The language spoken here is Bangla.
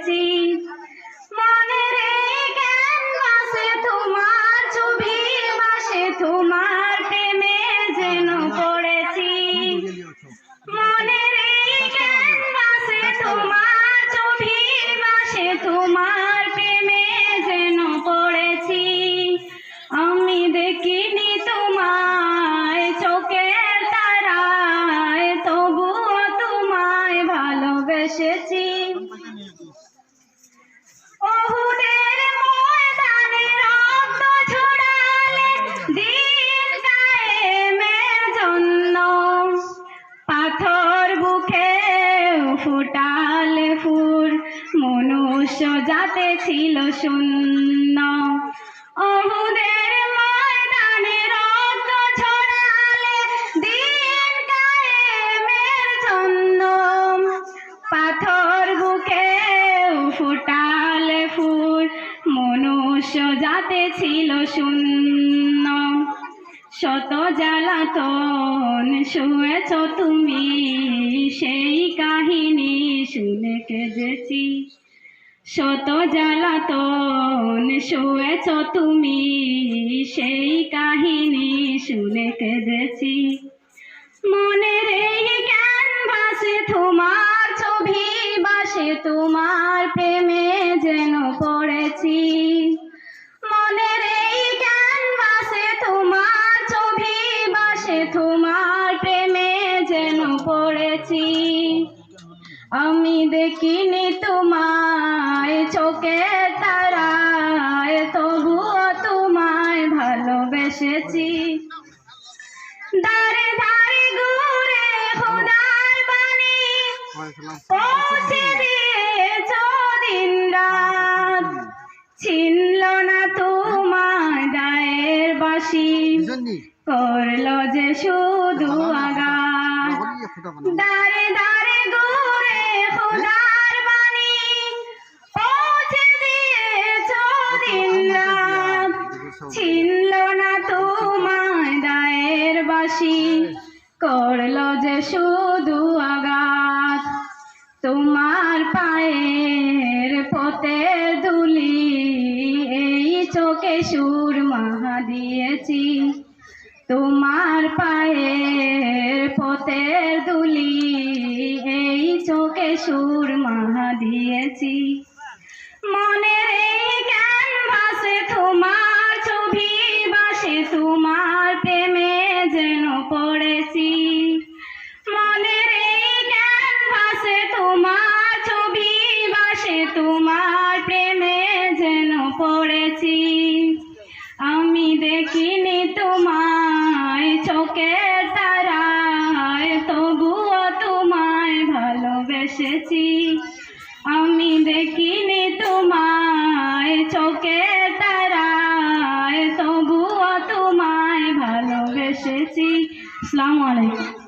city. ফুটাল ফুল মনুষ্য যাতে ছিল শূন্য। অহুদের ময়দানে রক্ত ছড়ালে দিন কায়েমের জন্য পাথর বুকে ফুটাল ফুল মনুষ্য যাতে ছিল শূন্য। শত জ্বালাতন শুয়েছ তুমি সেই কাহিনী। শুনে কেঁদেছি শত জ্বালাতন শুয়েছ তুমি, সেই কাহিনী শুনে কেঁদেছি মনের এই ক্যানভাসে তোমার ছবি বাসে তোমার প্রেমে যেন পড়েছি। মনের এই ক্যানভাসে তোমার ছবি বাসে তোমার প্রেমে যেন পড়েছি। আমি দেখিনি তোমায় চোখে তারায় তবুও তোমায় ভালোবেসেছি দারে দারে ঘুরে খোদার বাণী পৌঁছে দিয়েছ দিন রাত ছিনল না তোমার দায়ের বাসি করল যে শুধু আগা দারে দারে ঘুরে ছিনল না তোমার দায়ের বাসি। করল যে শুধু আঘাত। তোমার পায়ের পথের দুলি এই চোখে সুর মাহা দিয়েছি। তোমার পায়ের পথের দুলি এই চোখে সুর মাহা দিয়েছি। মনের এই চোখের তারায়, তবুও তোমায় ভালোবেসেছি। আমি দেখিনি তোমায়, চোখে তারায়, তবুও তোমায় ভালোবেসেছি। আসসালামু আলাইকুম।